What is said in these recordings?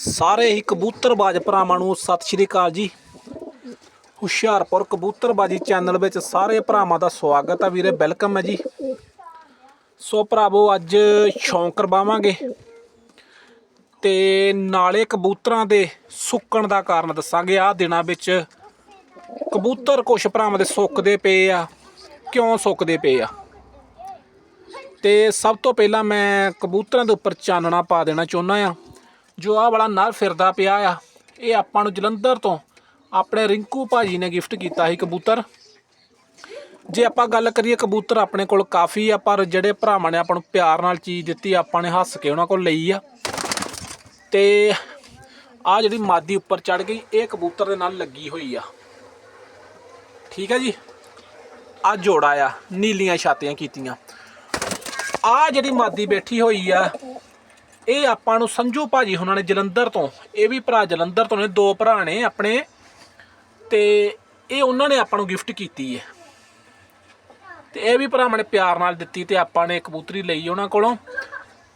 ਸਾਰੇ ਹੀ ਕਬੂਤਰਬਾਜ਼ ਭਰਾਵਾਂ ਨੂੰ ਸਤਿ ਸ਼੍ਰੀ ਅਕਾਲ ਜੀ। ਹੁਸ਼ਿਆਰਪੁਰ ਕਬੂਤਰਬਾਜੀ ਚੈਨਲ ਵਿੱਚ ਸਾਰੇ ਭਰਾਵਾਂ ਦਾ ਸਵਾਗਤ ਆ ਵੀਰੇ, ਵੈਲਕਮ ਹੈ ਜੀ। ਸੋ ਭਰਾਵੋ, ਅੱਜ ਸ਼ੌਂਕ ਕਰਵਾਵਾਂਗੇ ਤੇ ਨਾਲੇ ਕਬੂਤਰਾਂ ਦੇ ਸੁੱਕਣ ਦਾ ਕਾਰਨ ਦੱਸਾਂਗੇ। ਆਹ ਦਿਨਾਂ ਵਿੱਚ ਕਬੂਤਰ ਕੁਛ ਭਰਾਵਾਂ ਦੇ ਸੁੱਕਦੇ ਪਏ ਆ, ਕਿਉਂ ਸੁੱਕਦੇ ਪਏ ਆ? ਤੇ ਸਭ ਤੋਂ ਪਹਿਲਾਂ ਮੈਂ ਕਬੂਤਰਾਂ ਦੇ ਉੱਪਰ ਚਾਨਣਾ ਪਾ ਦੇਣਾ ਚਾਹੁੰਦਾ ਆ। ਜੋ ਆਹ ਵਾਲਾ ਨਰ ਫਿਰਦਾ ਪਿਆ ਆ, ਇਹ ਆਪਾਂ ਨੂੰ ਜਲੰਧਰ ਤੋਂ ਆਪਣੇ ਰਿੰਕੂ ਭਾਜੀ ਨੇ ਗਿਫਟ ਕੀਤਾ ਸੀ ਕਬੂਤਰ। ਜੇ ਆਪਾਂ ਗੱਲ ਕਰੀਏ ਕਬੂਤਰ ਆਪਣੇ ਕੋਲ ਕਾਫੀ ਆ, ਪਰ ਜਿਹੜੇ ਭਰਾਵਾਂ ਨੇ ਆਪਾਂ ਨੂੰ ਪਿਆਰ ਨਾਲ ਚੀਜ਼ ਦਿੱਤੀ, ਆਪਾਂ ਨੇ ਹੱਸ ਕੇ ਉਹਨਾਂ ਕੋਲ ਲਈ ਆ। ਤੇ ਆ ਜਿਹੜੀ ਮਾਦੀ ਉੱਪਰ ਚੜ ਗਈ, ਇਹ ਕਬੂਤਰ ਦੇ ਨਾਲ ਲੱਗੀ ਹੋਈ ਆ। ਠੀਕ ਹੈ ਜੀ? ਆ ਜੋੜਾ ਆ, ਨੀਲੀਆਂ ਛਾਤੀਆਂ ਕੀਤੀਆਂ। ਆ ਜਿਹੜੀ ਮਾਦੀ ਬੈਠੀ ਹੋਈ ਆ ਇਹ ਆਪਾਂ ਨੂੰ ਸੰਜੂ ਭਾਜੀ ਉਹਨਾਂ ਨੇ ਜਲੰਧਰ ਤੋਂ, ਇਹ ਵੀ ਭਰਾ ਜਲੰਧਰ ਤੋਂ ਨੇ, ਦੋ ਭਰਾ ਨੇ ਆਪਣੇ, ਤੇ ਇਹ ਉਹਨਾਂ ਨੇ ਆਪਾਂ ਨੂੰ ਗਿਫਟ ਕੀਤੀ ਹੈ। ਤੇ ਇਹ ਵੀ ਭਰਾਵਾਂ ਨੇ ਪਿਆਰ ਨਾਲ ਦਿੱਤੀ ਤੇ ਆਪਾਂ ਨੇ ਕਬੂਤਰੀ ਲਈ ਉਹਨਾਂ ਕੋਲੋਂ।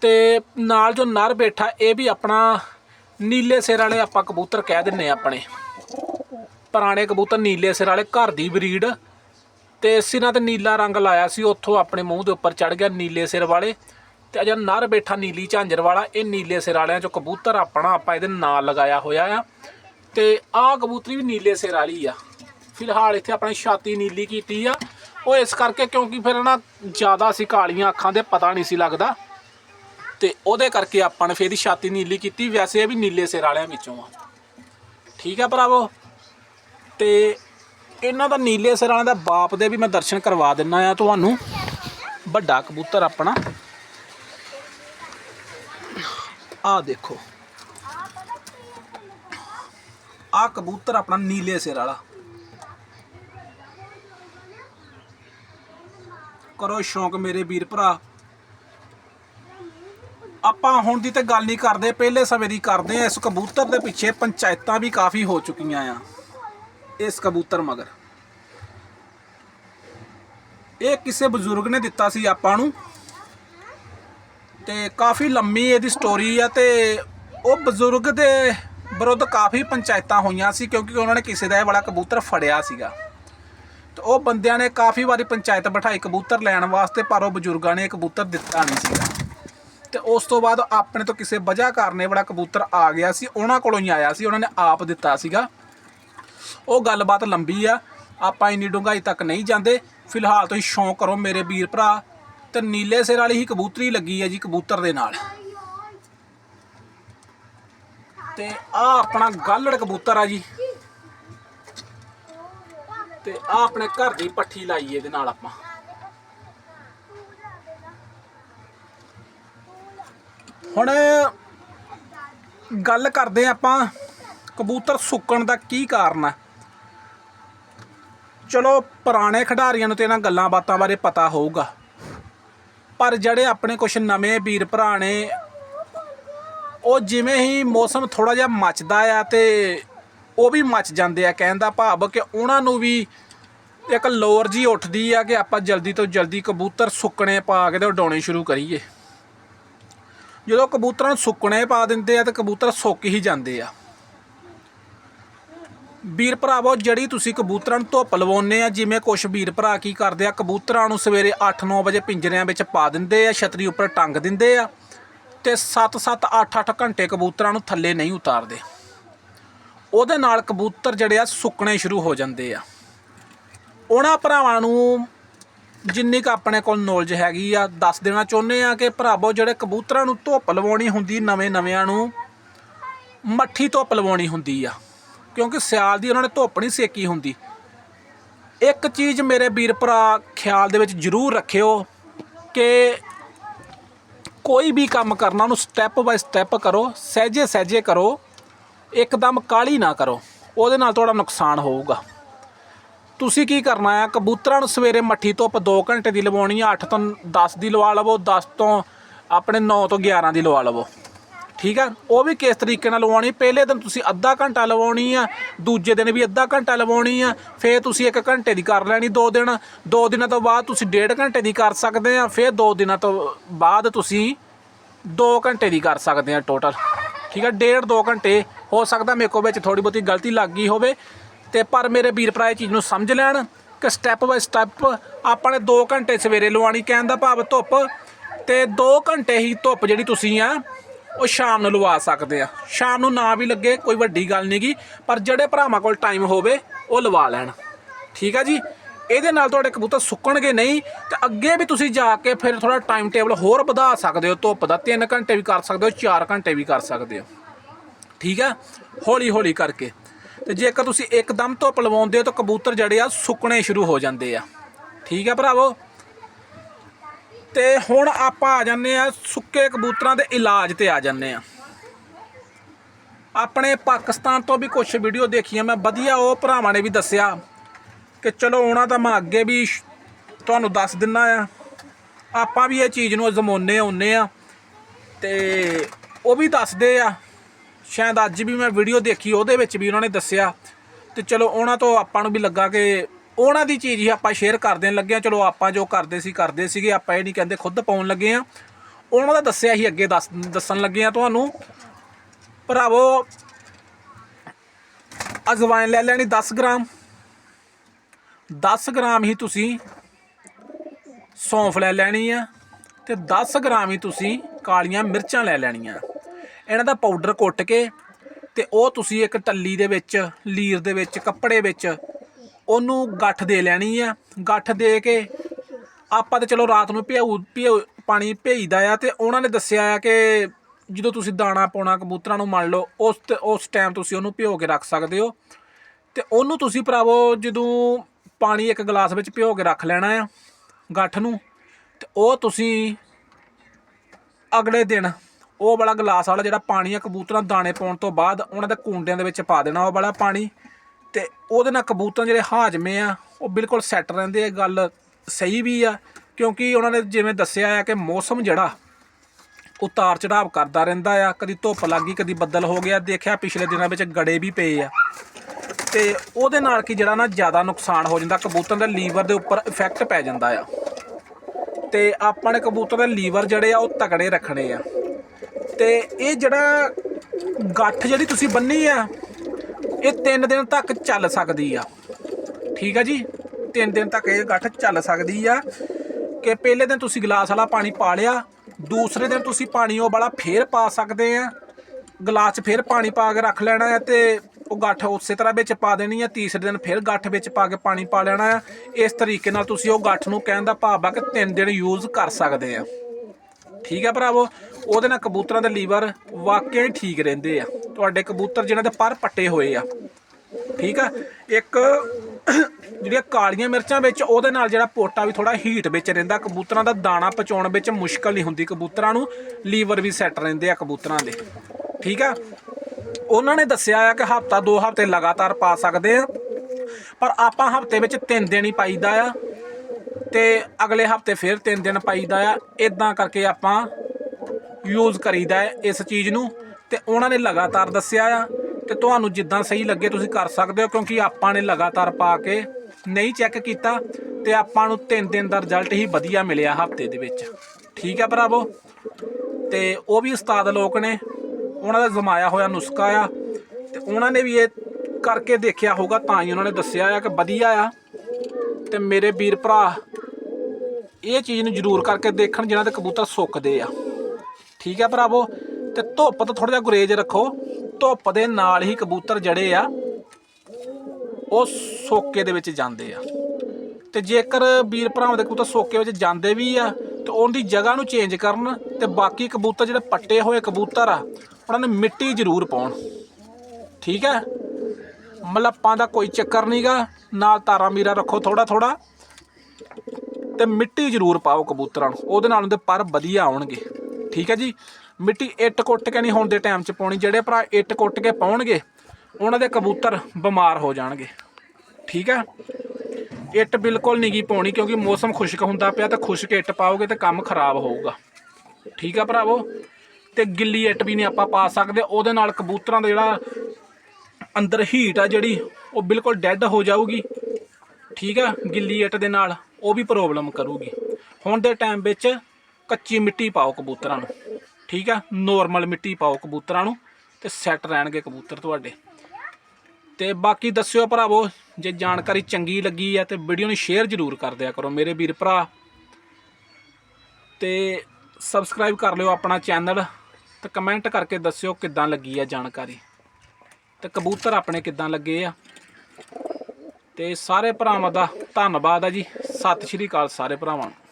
ਤੇ ਨਾਲ ਜੋ ਨਰ ਬੈਠਾ, ਇਹ ਵੀ ਆਪਣਾ ਨੀਲੇ ਸਿਰ ਵਾਲੇ ਆਪਾਂ ਕਬੂਤਰ ਕਹਿ ਦਿੰਨੇ ਆਪਣੇ। ਪੁਰਾਣੇ ਕਬੂਤਰ ਨੀਲੇ ਸਿਰ ਵਾਲੇ, ਘਰ ਦੀ ਬਰੀਡ। ਤੇ ਸਿਰਾਂ ਤੇ ਨੀਲਾ ਰੰਗ ਲਾਇਆ ਸੀ, ਉੱਥੋਂ ਆਪਣੇ ਮੂੰਹ ਦੇ ਉੱਪਰ ਚੜ ਗਿਆ ਨੀਲੇ ਸਿਰ ਵਾਲੇ। ਤੇ ਅਜਾ ਨਰ ਬੈਠਾ ਨੀਲੀ ਝਾਂਜਰ ਵਾਲਾ, ਇਹ ਨੀਲੇ ਸਿਰ ਵਾਲਿਆਂ ਚੋਂ ਕਬੂਤਰ ਆਪਣਾ ਆਪਾਂ ਇਹਦੇ ਨਾਲ ਲਗਾਇਆ ਹੋਇਆ ਆ। ਤੇ ਆਹ ਕਬੂਤਰੀ ਵੀ ਨੀਲੇ ਸਿਰ ਵਾਲੀ ਆ। ਫਿਲਹਾਲ ਇੱਥੇ ਆਪਣੀ ਛਾਤੀ ਨੀਲੀ ਕੀਤੀ ਆ। ਉਹ ਇਸ ਕਰਕੇ ਕਿਉਂਕਿ ਫਿਰ ਨਾ ਜ਼ਿਆਦਾ ਸੀ ਕਾਲੀਆਂ ਅੱਖਾਂ ਦੇ, ਪਤਾ ਨਹੀਂ ਸੀ ਲੱਗਦਾ। ਤੇ ਉਹਦੇ ਕਰਕੇ ਆਪਾਂ ਨੇ ਫਿਰ ਇਹਦੀ ਛਾਤੀ ਨੀਲੀ ਕੀਤੀ। ਵੈਸੇ ਇਹ ਵੀ ਨੀਲੇ ਸਿਰ ਵਾਲਿਆਂ ਵਿੱਚੋਂ ਆ। ਠੀਕ ਆ ਭਰਾਵੋ? ਤੇ ਇਹਨਾਂ ਦਾ ਨੀਲੇ ਸਿਰ ਵਾਲਿਆਂ ਦਾ ਬਾਪ ਦੇ ਵੀ ਮੈਂ ਦਰਸ਼ਨ ਕਰਵਾ ਦਿੰਨਾ ਆ ਤੁਹਾਨੂੰ। ਵੱਡਾ ਕਬੂਤਰ ਆਪਣਾ। ਆ ਦੇਖੋ। ਆ ਕਬੂਤਰ ਆਪਣਾ ਨੀਲੇ ਸਿਰ ਵਾਲਾ। ਕਰੋ ਸ਼ੌਂਕ ਮੇਰੇ ਵੀਰ ਭਰਾ। ਆਪਾਂ ਹੁਣ ਦੀ ਤੇ ਗੱਲ ਨਹੀਂ ਕਰਦੇ, ਪਹਿਲੇ ਸਮੇਂ ਦੀ ਕਰਦੇ ਆ ਇਸ ਕਬੂਤਰ ਦੇ ਪਿੱਛੇ ਪੰਚਾਇਤਾਂ ਵੀ ਕਾਫੀ ਹੋ ਚੁੱਕੀਆਂ ਆ। ਇਸ ਕਬੂਤਰ ਮਗਰ। ਇਹ ਕਿਸੇ ਬਜ਼ੁਰਗ ਨੇ ਦਿੱਤਾ ਸੀ ਆਪਾਂ ਨੂੰ। ਤੇ ਕਾਫੀ ਲੰਮੀ ਇਹਦੀ ਸਟੋਰੀ ਆ ਤੇ ਉਹ ਬਜ਼ੁਰਗ ਦੇ ਵਿਰੁੱਧ ਕਾਫੀ ਪੰਚਾਇਤਾਂ ਹੋਈਆਂ ਸੀ ਕਿਉਂਕਿ ਉਹਨਾਂ ਨੇ ਕਿਸੇ ਦਾ ਇਹ ਵਾਲਾ ਕਬੂਤਰ ਫੜਿਆ ਸੀਗਾ। ਤੇ ਉਹ ਬੰਦਿਆਂ ਨੇ ਕਾਫੀ ਵਾਰੀ ਪੰਚਾਇਤ ਬਿਠਾਈ ਕਬੂਤਰ ਲੈਣ ਵਾਸਤੇ, ਪਰ ਉਹ ਬਜ਼ੁਰਗਾਂ ਨੇ ਕਬੂਤਰ ਦਿੱਤਾ ਨਹੀਂ ਸੀਗਾ। ਤੇ ਉਸ ਤੋਂ ਬਾਅਦ ਆਪਣੇ ਤੋਂ ਕਿਸੇ ਵਜ੍ਹਾ ਕਾਰਨ ਇਹ ਵਾਲਾ ਕਬੂਤਰ ਆ ਗਿਆ ਸੀ, ਉਹਨਾਂ ਕੋਲੋਂ ਹੀ ਆਇਆ ਸੀ, ਉਹਨਾਂ ਨੇ ਆਪ ਦਿੱਤਾ ਸੀਗਾ। ਉਹ ਗੱਲਬਾਤ ਲੰਬੀ ਆ, ਆਪਾਂ ਇੰਨੀ ਡੂੰਘਾਈ ਤੱਕ ਨਹੀਂ ਜਾਂਦੇ। ਫਿਲਹਾਲ ਤੁਸੀਂ ਸ਼ੌਂਕ ਕਰੋ ਮੇਰੇ ਵੀਰ ਭਰਾ ਤੇ ਨੀਲੇ ਸਿਰ ਵਾਲੀ ਹੀ ਕਬੂਤਰੀ ਲੱਗੀ ਹੈ ਜੀ ਕਬੂਤਰ ਦੇ ਨਾਲ। ਤੇ ਆ ਆਪਣਾ ਗਾਲੜ ਕਬੂਤਰ ਆ ਜੀ। ਤੇ ਆ ਆਪਣੇ ਘਰ ਦੀ ਪੱਠੀ ਲਾਈ ਇਹਦੇ ਨਾਲ ਆਪਾਂ। ਹੁਣ ਗੱਲ ਕਰਦੇ ਹਾਂ ਆਪਾਂ ਕਬੂਤਰ ਸੁੱਕਣ ਦਾ ਕੀ ਕਾਰਨ ਹੈ ਚਲੋ ਪੁਰਾਣੇ ਖਿਡਾਰੀਆਂ ਨੂੰ ਤੇ ਇਹਨਾਂ ਗੱਲਾਂ ਬਾਤਾਂ ਬਾਰੇ ਪਤਾ ਹੋਊਗਾ। ਪਰ ਜਿਹੜੇ ਆਪਣੇ ਕੁਝ ਨਵੇਂ ਵੀਰ ਭਰਾ ਨੇ, ਉਹ ਜਿਵੇਂ ਹੀ ਮੌਸਮ ਥੋੜਾ ਜਿਹਾ ਮੱਚਦਾ ਆ ਤੇ ਉਹ ਵੀ ਮੱਚ ਜਾਂਦੇ ਆ, ਕਹਿਣ ਦਾ ਭਾਵ ਕਿ ਉਹਨਾਂ ਨੂੰ ਵੀ ਇੱਕ ਲੋਰ ਜੀ ਉੱਠਦੀ ਆ ਕਿ ਆਪਾਂ ਜਲਦੀ ਤੋਂ ਜਲਦੀ ਕਬੂਤਰ ਸੁੱਕਣੇ ਪਾ ਕੇ ਤੇ ਉਡਾਉਣੇ ਸ਼ੁਰੂ ਕਰੀਏ। ਜਦੋਂ ਕਬੂਤਰਾਂ ਨੂੰ ਸੁੱਕਣੇ ਪਾ ਦਿੰਦੇ ਆ ਤੇ ਕਬੂਤਰ ਸੁੱਕ ਹੀ ਜਾਂਦੇ ਆ। ਵੀਰ ਭਰਾਵੋ, ਜਿਹੜੀ ਤੁਸੀਂ ਕਬੂਤਰਾਂ ਨੂੰ ਧੁੱਪ ਲਵਾਉਂਦੇ ਆ, ਜਿਵੇਂ ਕੁਝ ਵੀਰ ਭਰਾ ਕੀ ਕਰਦੇ ਆ, ਕਬੂਤਰਾਂ ਨੂੰ ਸਵੇਰੇ 8-9 ਵਜੇ ਪਿੰਜਰਿਆਂ ਵਿੱਚ ਪਾ ਦਿੰਦੇ ਆ, ਛਤਰੀ ਉੱਪਰ ਟੰਗ ਦਿੰਦੇ ਆ ਤੇ 7-7 8-8 ਘੰਟੇ ਕਬੂਤਰਾਂ ਨੂੰ ਥੱਲੇ ਨਹੀਂ ਉਤਾਰਦੇ। ਉਹਦੇ ਨਾਲ ਕਬੂਤਰ ਜਿਹੜੇ ਆ, ਸੁੱਕਣੇ ਸ਼ੁਰੂ ਹੋ ਜਾਂਦੇ ਆ। ਉਹਨਾਂ ਭਰਾਵਾਂ ਨੂੰ ਜਿੰਨੀ ਕੁ ਆਪਣੇ ਕੋਲ ਨੌਲੇਜ ਹੈਗੀ ਆ, ਦੱਸ ਦੇਣਾ ਚਾਹੁੰਦੇ ਆ ਕਿ ਭਰਾਵੋ, ਜਿਹੜੇ ਕਬੂਤਰਾਂ ਨੂੰ ਧੁੱਪ ਲਵਾਉਣੀ ਹੁੰਦੀ ਨਵੇਂ ਨਵਿਆਂ ਨੂੰ ਮੱਠੀ ਧੁੱਪ ਲਵਾਉਣੀ ਹੁੰਦੀ ਆ। ਕਿਉਂਕਿ ਸਿਆਲ ਦੀ ਉਹਨਾਂ ਨੇ ਧੁੱਪ ਨਹੀਂ ਸੇਕੀ ਹੁੰਦੀ। ਇੱਕ ਚੀਜ਼ ਮੇਰੇ ਵੀਰ ਭਰਾ ਖਿਆਲ ਦੇ ਵਿੱਚ ਜ਼ਰੂਰ ਰੱਖਿਓ ਕਿ ਕੋਈ ਵੀ ਕੰਮ ਕਰਨਾ, ਉਹਨੂੰ ਸਟੈਪ ਬਾਈ ਸਟੈਪ ਕਰੋ, ਸਹਿਜੇ ਸਹਿਜੇ ਕਰੋ, ਇੱਕਦਮ ਕਾਲੀ ਨਾ ਕਰੋ, ਉਹਦੇ ਨਾਲ ਤੁਹਾਡਾ ਨੁਕਸਾਨ ਹੋਊਗਾ। ਤੁਸੀਂ ਕੀ ਕਰਨਾ ਆ ਕਬੂਤਰਾਂ ਨੂੰ ਸਵੇਰੇ ਮੱਠੀ ਧੁੱਪ 2 ਘੰਟੇ ਦੀ ਲਵਾਉਣੀ ਹੈ 8 ਤੋਂ 10 ਦੀ ਲਵਾ ਲਵੋ 10 ਤੋਂ ਆਪਣੇ 9 ਤੋਂ 11 ਦੀ ਲਵਾ ਲਵੋ। ਠੀਕ ਆ? ਉਹ ਵੀ ਕਿਸ ਤਰੀਕੇ ਨਾਲ ਲਵਾਉਣੀ? ਪਹਿਲੇ ਦਿਨ ਤੁਸੀਂ ਅੱਧਾ ਘੰਟਾ ਲਵਾਉਣੀ ਆ, ਦੂਜੇ ਦਿਨ ਵੀ ਅੱਧਾ ਘੰਟਾ ਲਵਾਉਣੀ ਆ, ਫਿਰ ਤੁਸੀਂ ਇੱਕ ਘੰਟੇ ਦੀ ਕਰ ਲੈਣੀ ਦੋ ਦਿਨ। ਦੋ ਦਿਨਾਂ ਤੋਂ ਬਾਅਦ ਤੁਸੀਂ ਡੇਢ ਘੰਟੇ ਦੀ ਕਰ ਸਕਦੇ ਆ, ਫਿਰ ਦੋ ਦਿਨਾਂ ਤੋਂ ਬਾਅਦ ਤੁਸੀਂ 2 ਘੰਟੇ ਦੀ ਕਰ ਸਕਦੇ ਆ ਟੋਟਲ ਠੀਕ ਹੈ ਡੇਢ ਦੋ ਘੰਟੇ। ਹੋ ਸਕਦਾ ਮੇਰੇ ਕੋਲ ਵਿੱਚ ਥੋੜੀ ਬਹੁਤੀ ਗਲਤੀ ਲੱਗ ਗਈ ਹੋਵੇ, ਤੇ ਪਰ ਮੇਰੇ ਵੀਰ ਭਰਾ ਇਹ ਚੀਜ਼ ਨੂੰ ਸਮਝ ਲੈਣ ਕਿ ਸਟੈਪ ਬਾਈ ਸਟੈਪ ਆਪਾਂ ਨੇ 2 ਘੰਟੇ ਸਵੇਰੇ ਲਵਾਉਣੀ, ਕਹਿਣ ਦਾ ਭਾਵ ਧੁੱਪ, ਤੇ 2 ਘੰਟੇ ਹੀ ਧੁੱਪ ਜਿਹੜੀ ਤੁਸੀਂ ਆ ਉਹ ਸ਼ਾਮ ਨੂੰ ਲਵਾ ਸਕਦੇ ਆ। ਸ਼ਾਮ ਨੂੰ ਨਾ ਵੀ ਲੱਗੇ, ਕੋਈ ਵੱਡੀ ਗੱਲ ਨਹੀਂ ਗੀ ਪਰ ਜਿਹੜੇ ਭਰਾਵਾਂ ਕੋਲ ਟਾਈਮ ਹੋਵੇ, ਉਹ ਲਵਾ ਲੈਣ। ਠੀਕ ਆ ਜੀ? ਇਹਦੇ ਨਾਲ ਤੁਹਾਡੇ ਕਬੂਤਰ ਸੁੱਕਣਗੇ ਨਹੀਂ, ਤੇ ਅੱਗੇ ਵੀ ਤੁਸੀਂ ਜਾ ਕੇ ਫਿਰ ਥੋੜਾ ਟਾਈਮ ਟੇਬਲ ਹੋਰ ਵਧਾ ਸਕਦੇ ਹੋ। ਧੁੱਪ ਦਾ 3 ਘੰਟੇ ਵੀ ਕਰ ਸਕਦੇ ਹੋ 4 ਘੰਟੇ ਵੀ ਕਰ ਸਕਦੇ ਹੋ। ਠੀਕ ਆ? ਹੌਲੀ ਹੌਲੀ ਕਰਕੇ। ਤੇ ਜੇਕਰ ਤੁਸੀਂ ਇੱਕਦਮ ਧੁੱਪ ਲਵਾਉਂਦੇ ਹੋ, ਤਾਂ ਕਬੂਤਰ ਜਿਹੜੇ ਆ, ਸੁੱਕਣੇ ਸ਼ੁਰੂ ਹੋ ਜਾਂਦੇ ਆ। ਠੀਕ ਆ ਭਰਾਵੋ? ਤੇ ਹੁਣ ਆਪਾਂ ਆ ਜਾਂਦੇ ਆ ਸੁੱਕੇ ਕਬੂਤਰਾਂ ਦੇ ਇਲਾਜ ਤੇ ਆ ਜਾਂਦੇ ਆ। ਆਪਣੇ ਪਾਕਿਸਤਾਨ ਤੋਂ ਵੀ ਕੁਝ ਵੀਡੀਓ ਦੇਖੀਆਂ ਮੈਂ, ਵਧੀਆ ਉਹ ਭਰਾਵਾਂ ਨੇ ਵੀ ਦੱਸਿਆ ਕਿ ਚਲੋ ਉਹਨਾਂ ਦਾ ਮੈਂ ਅੱਗੇ ਵੀ ਤੁਹਾਨੂੰ ਦੱਸ ਦਿੰਨਾ ਆ। ਆਪਾਂ ਵੀ ਇਹ ਚੀਜ਼ ਨੂੰ ਅਜ਼ਮਾਉਨੇ ਆਉਨੇ ਆ ਤੇ ਉਹ ਵੀ ਦੱਸਦੇ ਆ। ਸ਼ਾਇਦ ਅੱਜ ਵੀ ਮੈਂ ਵੀਡੀਓ ਦੇਖੀ, ਉਹਦੇ ਵਿੱਚ ਵੀ ਉਹਨਾਂ ਨੇ ਦੱਸਿਆ। ਤੇ ਚਲੋ ਉਹਨਾਂ ਤੋਂ ਆਪਾਂ ਨੂੰ ਵੀ ਲੱਗਾ ਕਿ ਉਹਨਾਂ ਦੀ ਚੀਜ਼ ਹੀ ਆਪਾਂ ਸ਼ੇਅਰ ਕਰ ਦੇਣ ਲੱਗੇ ਆ ਚਲੋ ਆਪਾਂ ਜੋ ਕਰਦੇ ਸੀ, ਕਰਦੇ ਸੀਗੇ, ਆਪਾਂ ਇਹ ਨਹੀਂ ਕਹਿੰਦੇ ਖੁਦ ਪਾਉਣ ਲੱਗੇ ਆ ਉਹਨਾਂ ਦਾ ਦੱਸਿਆ ਹੀ ਅੱਗੇ ਦੱਸ, ਦੱਸਣ ਲੱਗੇ ਆ ਤੁਹਾਨੂੰ। ਭਰਾਵੋ, ਅਜਵਾਇਨ ਲੈ ਲੈਣੀ 10 ਗ੍ਰਾਮ। 10 ਗ੍ਰਾਮ ਹੀ ਤੁਸੀਂ ਸੌਂਫ ਲੈ ਲੈਣੀ ਆ ਤੇ 10 ਗ੍ਰਾਮ ਹੀ ਤੁਸੀਂ ਕਾਲੀਆਂ ਮਿਰਚਾਂ ਲੈ ਲੈਣੀਆਂ। ਇਹਨਾਂ ਦਾ ਪਾਊਡਰ ਕੁੱਟ ਕੇ ਤੇ ਉਹ ਤੁਸੀਂ ਇੱਕ ਟੱਲੀ ਦੇ ਵਿੱਚ, ਲੀਰ ਦੇ ਵਿੱਚ, ਕੱਪੜੇ ਵਿੱਚ ਉਹਨੂੰ ਗੱਠ ਦੇ ਲੈਣੀ ਆ, ਗੱਠ ਦੇ ਕੇ ਆਪਾਂ ਤੇ ਚਲੋ ਰਾਤ ਨੂੰ ਭਿਉ ਭਿਉ ਪਾਣੀ ਭੇਜਦਾ ਆ ਤੇ ਉਹਨਾਂ ਨੇ ਦੱਸਿਆ ਆ ਕਿ ਜਦੋਂ ਤੁਸੀਂ ਦਾਣਾ ਪਾਉਣਾ, ਕਬੂਤਰਾਂ ਨੂੰ ਮੰਨ ਲਓ, ਉਸ ਉਸ ਟਾਈਮ ਤੁਸੀਂ ਉਹਨੂੰ ਭਿਓ ਕੇ ਰੱਖ ਸਕਦੇ ਹੋ। ਤੇ ਉਹਨੂੰ ਤੁਸੀਂ ਭਰਾਵੋ ਜਦੋਂ ਪਾਣੀ ਇੱਕ ਗਲਾਸ ਵਿੱਚ ਭਿਓ ਕੇ ਰੱਖ ਲੈਣਾ ਆ, ਗੱਠ ਨੂੰ, ਤੇ ਉਹ ਤੁਸੀਂ ਅਗਲੇ ਦਿਨ ਉਹ ਵਾਲਾ ਗਲਾਸ ਵਾਲਾ ਜਿਹੜਾ ਪਾਣੀ ਆ ਕਬੂਤਰਾਂ ਦਾਣੇ ਪਾਉਣ ਤੋਂ ਬਾਅਦ ਉਹਨਾਂ ਦੇ ਕੁੰਡਿਆਂ ਦੇ ਵਿੱਚ ਪਾ ਦੇਣਾ ਉਹ ਵਾਲਾ ਪਾਣੀ। ਤੇ ਉਹਦੇ ਨਾਲ ਕਬੂਤਰ ਜਿਹੜੇ ਹਾਜਮੇ ਆ, ਉਹ ਬਿਲਕੁਲ ਸੈੱਟ ਰਹਿੰਦੇ ਆ ਗੱਲ ਸਹੀ ਵੀ ਆ, ਕਿਉਂਕਿ ਉਹਨਾਂ ਨੇ ਜਿਵੇਂ ਦੱਸਿਆ ਆ ਕਿ ਮੌਸਮ ਜਿਹੜਾ ਉਤਾਰ ਚੜਾਵ ਕਰਦਾ ਰਹਿੰਦਾ ਆ, ਕਦੀ ਧੁੱਪ ਲੱਗ ਗਈ, ਕਦੀ ਬੱਦਲ ਹੋ ਗਿਆ, ਦੇਖਿਆ ਪਿਛਲੇ ਦਿਨਾਂ ਵਿੱਚ ਗੜੇ ਵੀ ਪਏ ਆ। ਤੇ ਉਹਦੇ ਨਾਲ ਕੀ ਜਿਹੜਾ ਨਾ ਜ਼ਿਆਦਾ ਨੁਕਸਾਨ ਹੋ ਜਾਂਦਾ, ਕਬੂਤਰ ਦੇ ਲੀਵਰ ਦੇ ਉੱਪਰ ਇਫੈਕਟ ਪੈ ਜਾਂਦਾ ਆ। ਤੇ ਆਪਾਂ ਨੇ ਕਬੂਤਰ ਦੇ ਲੀਵਰ ਜਿਹੜੇ ਆ, ਉਹ ਤਕੜੇ ਰੱਖਣੇ ਆ। ਤੇ ਇਹ ਜਿਹੜਾ ਗੱਠ ਜਿਹੜੀ ਤੁਸੀਂ ਬੰਨੀ ਆ ਇਹ 3 ਦਿਨ ਤੱਕ ਚੱਲ ਸਕਦੀ ਆ। ਠੀਕ ਆ ਜੀ? 3 ਦਿਨ ਤੱਕ ਇਹ ਗੱਠ ਚੱਲ ਸਕਦੀ ਆ ਕਿ ਪਹਿਲੇ ਦਿਨ ਤੁਸੀਂ ਗਲਾਸ ਵਾਲਾ ਪਾਣੀ ਪਾ ਲਿਆ, ਦੂਸਰੇ ਦਿਨ ਤੁਸੀਂ ਪਾਣੀ ਉਹ ਵਾਲਾ ਫੇਰ ਪਾ ਸਕਦੇ ਆ। ਗਲਾਸ 'ਚ ਫੇਰ ਪਾਣੀ ਪਾ ਕੇ ਰੱਖ ਲੈਣਾ ਹੈ ਤੇ ਉਹ ਗੱਠ ਉਸੇ ਤਰ੍ਹਾਂ ਵਿੱਚ ਪਾ ਦੇਣੀ ਹੈ ਤੀਸਰੇ ਦਿਨ ਫੇਰ ਗੱਠ ਵਿੱਚ ਪਾ ਕੇ ਪਾਣੀ ਪਾ ਲੈਣਾ ਹੈ ਇਸ ਤਰੀਕੇ ਨਾਲ ਤੁਸੀਂ ਉਹ ਗੱਠ ਨੂੰ ਕਹਿਣ ਦਾ ਭਾਵ ਆ ਕਿ 3 ਦਿਨ ਯੂਜ਼ ਕਰ ਸਕਦੇ ਆ। ਠੀਕ ਹੈ ਭਰਾਵੋ? ਉਹਦੇ ਨਾਲ ਕਬੂਤਰਾਂ ਦੇ ਲੀਵਰ ਵਾਕਿਆ ਹੀ ਠੀਕ ਰਹਿੰਦੇ ਆ। ਤੁਹਾਡੇ ਕਬੂਤਰ ਜਿਨ੍ਹਾਂ ਦੇ ਪਰ ਪੱਟੇ ਹੋਏ ਆ। ਠੀਕ ਆ? ਇੱਕ ਜਿਹੜੀਆਂ ਕਾਲੀਆਂ ਮਿਰਚਾਂ ਵਿੱਚ, ਉਹਦੇ ਨਾਲ ਜਿਹੜਾ ਪੋਟਾ ਵੀ ਥੋੜਾ ਹੀਟ ਵਿੱਚ ਰਹਿੰਦਾ, ਕਬੂਤਰਾਂ ਦਾ ਦਾਣਾ ਪਚਾਉਣ ਵਿੱਚ ਮੁਸ਼ਕਲ ਨਹੀਂ ਹੁੰਦੀ। ਕਬੂਤਰਾਂ ਨੂੰ ਲੀਵਰ ਵੀ ਸੈੱਟ ਰਹਿੰਦੇ ਆ ਕਬੂਤਰਾਂ ਦੇ। ਠੀਕ ਆ? ਉਹਨਾਂ ਨੇ ਦੱਸਿਆ ਆ ਕਿ ਹਫਤਾ, ਦੋ ਹਫ਼ਤੇ ਲਗਾਤਾਰ ਪਾ ਸਕਦੇ ਆ। ਪਰ ਆਪਾਂ ਹਫ਼ਤੇ ਵਿੱਚ ਤਿੰਨ ਦਿਨ ਹੀ ਪਾਈਦਾ ਆ। ਤੇ ਅਗਲੇ ਹਫ਼ਤੇ ਫਿਰ ਤਿੰਨ ਦਿਨ ਪਾਈਦਾ ਆ। ਇਦਾਂ ਕਰਕੇ ਆਪਾਂ ਯੂਜ਼ ਕਰੀਦਾ ਹੈ ਇਸ ਚੀਜ਼ ਨੂੰ ਤੇ ਉਹਨਾਂ ਨੇ ਲਗਾਤਾਰ ਦੱਸਿਆ ਆ ਤੇ ਤੁਹਾਨੂੰ ਜਿੱਦਾਂ ਸਹੀ ਲੱਗੇ ਤੁਸੀਂ ਕਰ ਸਕਦੇ ਹੋ, ਕਿਉਂਕਿ ਆਪਾਂ ਨੇ ਲਗਾਤਾਰ ਪਾ ਕੇ ਨਹੀਂ ਚੈੱਕ ਕੀਤਾ ਤੇ ਆਪਾਂ ਨੂੰ 3 ਦਿਨ ਦਾ ਰਿਜ਼ਲਟ ਹੀ ਵਧੀਆ ਮਿਲਿਆ ਹਫ਼ਤੇ ਦੇ ਵਿੱਚ। ਠੀਕ ਹੈ ਭਰਾਵੋ? ਤੇ ਉਹ ਵੀ ਉਸਤਾਦ ਲੋਕ ਨੇ, ਉਹਨਾਂ ਦਾ ਜ਼ਮਾਇਆ ਹੋਇਆ ਨੁਸਖਾ ਆ ਤੇ ਉਹਨਾਂ ਨੇ ਵੀ ਇਹ ਕਰਕੇ ਦੇਖਿਆ ਹੋਊਗਾ, ਤਾਂ ਹੀ ਉਹਨਾਂ ਨੇ ਦੱਸਿਆ ਆ ਕਿ ਵਧੀਆ ਆ। ਤੇ ਮੇਰੇ ਵੀਰ ਭਰਾ, ਇਹ ਚੀਜ਼ ਨੂੰ ਜ਼ਰੂਰ ਕਰਕੇ ਦੇਖਣ ਜਿਹਨਾਂ ਦੇ ਕਬੂਤਰ ਸੁੱਕਦੇ ਆ। ਠੀਕ ਹੈ ਭਰਾਵੋ? ਤੇ ਧੁੱਪ ਤੋਂ ਥੋੜਾ ਜਿਹਾ ਗੁਰੇਜ ਰੱਖੋ। ਧੁੱਪ ਦੇ ਨਾਲ ਹੀ ਕਬੂਤਰ ਜੜੇ ਆ, ਉਹ ਸੋਕੇ ਦੇ ਵਿੱਚ ਜਾਂਦੇ ਆ। ਤੇ ਜੇਕਰ ਵੀਰ ਭਰਾਵਾਂ ਦੇ ਕਬੂਤਰ ਸੋਕੇ ਵਿੱਚ ਜਾਂਦੇ ਵੀ ਆ, ਤੇ ਉਹਦੀ ਜਗ੍ਹਾ ਨੂੰ ਚੇਂਜ ਕਰਨ ਤੇ ਬਾਕੀ ਕਬੂਤਰ ਜਿਹੜੇ ਪੱਟੇ ਹੋਏ ਕਬੂਤਰ ਆ, ਉਹਨਾਂ ਨੂੰ ਮਿੱਟੀ ਜ਼ਰੂਰ ਪਾਉਣ। ਠੀਕ ਹੈ? ਮਲੱਪਾਂ ਦਾ ਕੋਈ ਚੱਕਰ ਨਹੀਂਗਾ ਨਾਲ ਤਾਰਾ ਮੀਰਾ ਰੱਖੋ ਥੋੜਾ ਥੋੜਾ ਤੇ ਮਿੱਟੀ ਜ਼ਰੂਰ ਪਾਓ ਕਬੂਤਰਾਂ ਨੂੰ, ਉਹਦੇ ਨਾਲ ਉਹਦੇ ਪਰ ਵਧੀਆ ਆਉਣਗੇ। ਠੀਕ ਹੈ ਜੀ। ਮਿੱਟੀ ਇੱਟ ਕੁੱਟ ਕੇ ਨਹੀਂ ਹੁਣ ਦੇ ਟਾਈਮ 'ਚ ਪਾਉਣੀ। ਜਿਹੜੇ ਭਰਾ ਇੱਟ ਕੁੱਟ ਕੇ ਪਾਉਣਗੇ, ਉਹਨਾਂ ਦੇ ਕਬੂਤਰ ਬਿਮਾਰ ਹੋ ਜਾਣਗੇ। ਠੀਕ ਹੈ। ਇੱਟ ਬਿਲਕੁਲ ਨਹੀਂ ਗੀ ਪਾਉਣੀ ਕਿਉਂਕਿ ਮੌਸਮ ਖੁਸ਼ਕ ਹੁੰਦਾ ਪਿਆ ਤਾਂ ਖੁਸ਼ਕ ਇੱਟ ਪਾਓਗੇ ਤਾਂ ਕੰਮ ਖਰਾਬ ਹੋਊਗਾ। ਠੀਕ ਆ ਭਰਾਵੋ। ਤੇ ਗਿੱਲੀ ਇੱਟ ਵੀ ਨਹੀਂ ਆਪਾਂ ਪਾ ਸਕਦੇ। ਉਹਦੇ ਨਾਲ ਕਬੂਤਰਾਂ ਦਾ ਜਿਹੜਾ ਅੰਦਰ ਹੀਟ ਆ ਜਿਹੜੀ, ਉਹ ਬਿਲਕੁਲ ਡੈੱਡ ਹੋ ਜਾਊਗੀ। ਠੀਕ ਆ ਗਿੱਲੀ ਇੱਟ ਦੇ ਨਾਲ ਉਹ ਵੀ ਪ੍ਰੋਬਲਮ ਕਰੂਗੀ। ਹੁਣ ਦੇ ਟਾਈਮ ਵਿੱਚ ਕੱਚੀ ਮਿੱਟੀ ਪਾਓ ਕਬੂਤਰਾਂ ਨੂੰ। ਠੀਕ ਆ? ਨੋਰਮਲ ਮਿੱਟੀ ਪਾਓ ਕਬੂਤਰਾਂ ਨੂੰ ਤੇ ਸੈੱਟ ਰਹਿਣਗੇ ਕਬੂਤਰ ਤੁਹਾਡੇ। ਤੇ ਬਾਕੀ ਦੱਸਿਓ ਭਰਾਵੋ, ਜੇ ਜਾਣਕਾਰੀ ਚੰਗੀ ਲੱਗੀ ਹੈ ਤੇ ਵੀਡੀਓ ਨੂੰ ਸ਼ੇਅਰ ਜ਼ਰੂਰ ਕਰ ਦਿਆ ਕਰੋ ਮੇਰੇ ਵੀਰ ਭਰਾ। ਤੇ ਸਬਸਕ੍ਰਾਈਬ ਕਰ ਲਿਓ ਆਪਣਾ ਚੈਨਲ ਤੇ ਕਮੈਂਟ ਕਰਕੇ ਦੱਸਿਓ ਕਿੱਦਾਂ ਲੱਗੀ ਆ ਜਾਣਕਾਰੀ। ਤੇ ਕਬੂਤਰ ਆਪਣੇ ਕਿੱਦਾਂ ਲੱਗੇ ਆ। ਤੇ ਸਾਰੇ ਭਰਾਵਾਂ ਦਾ ਧੰਨਵਾਦ ਆ ਜੀ। ਸਤਿ ਸ਼੍ਰੀ ਅਕਾਲ ਸਾਰੇ ਭਰਾਵਾਂ ਨੂੰ।